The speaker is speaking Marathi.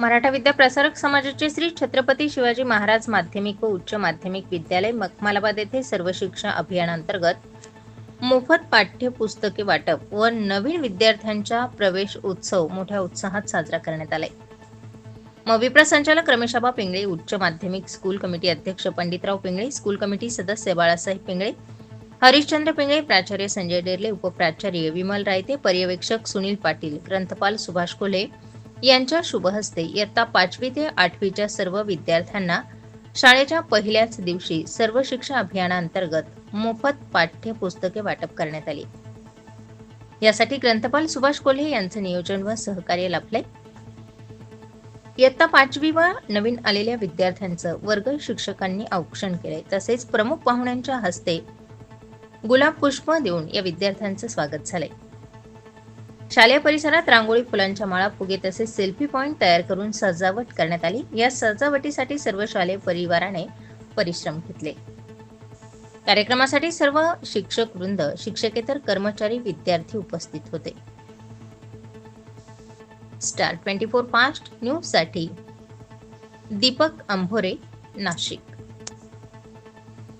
मराठा विद्या प्रसारक समाजाचे श्री छत्रपती शिवाजी महाराज माध्यमिक व उच्च माध्यमिक विद्यालय मखमालाबाद येथे सर्व शिक्षा अभियानांतर्गत मोफत पाठ्यपुस्तके वाटप व नवीन विद्यार्थ्यांच्या प्रवेश उत्सव मोठ्या उत्साहात साजरा करण्यात आलाय. मविप्र संचालक रमेशाबा पिंगळे उच्च माध्यमिक स्कूल कमिटी अध्यक्ष पंडितराव पिंगळे स्कूल कमिटी सदस्य बाळासाहेब पिंगळे हरिश्चंद्र पिंगळे प्राचार्य संजय डेरले उपप्राचार्य विमल रायते पर्यवेक्षक सुनील पाटील ग्रंथपाल सुभाष कोल्हे यांच्या शुभहस्ते इयत्ता पाचवी ते आठवीच्या सर्व विद्यार्थ्यांना शाळेच्या पहिल्याच दिवशी सर्व शिक्षा अभियानांतर्गत मोफत पाठ्यपुस्तके वाटप करण्यात आली. यासाठी ग्रंथपाल सुभाष कोल्हे यांचं नियोजन व सहकार्य लाभले इयत्ता पाचवी व नवीन आलेल्या विद्यार्थ्यांचं वर्ग शिक्षकांनी औक्षण केलंय. तसेच प्रमुख पाहुण्यांच्या हस्ते गुलाब पुष्प देऊन या विद्यार्थ्यांचं स्वागत झालंय. शालेय परिसरात रांगोळी फुलांच्या माळा फुगे तसेच सेल्फी पॉइंट तयार करून सजावट करण्यात आली. या सजावटीसाठी सर्व शालेय परिवाराने परिश्रम घेतले. कार्यक्रमासाठी सर्व शिक्षक वृंद शिक्षकेतर कर्मचारी विद्यार्थी उपस्थित होते. स्टार ट्वेंटी फोर फास्ट न्यूजसाठी दीपक अंभोरे नाशिक.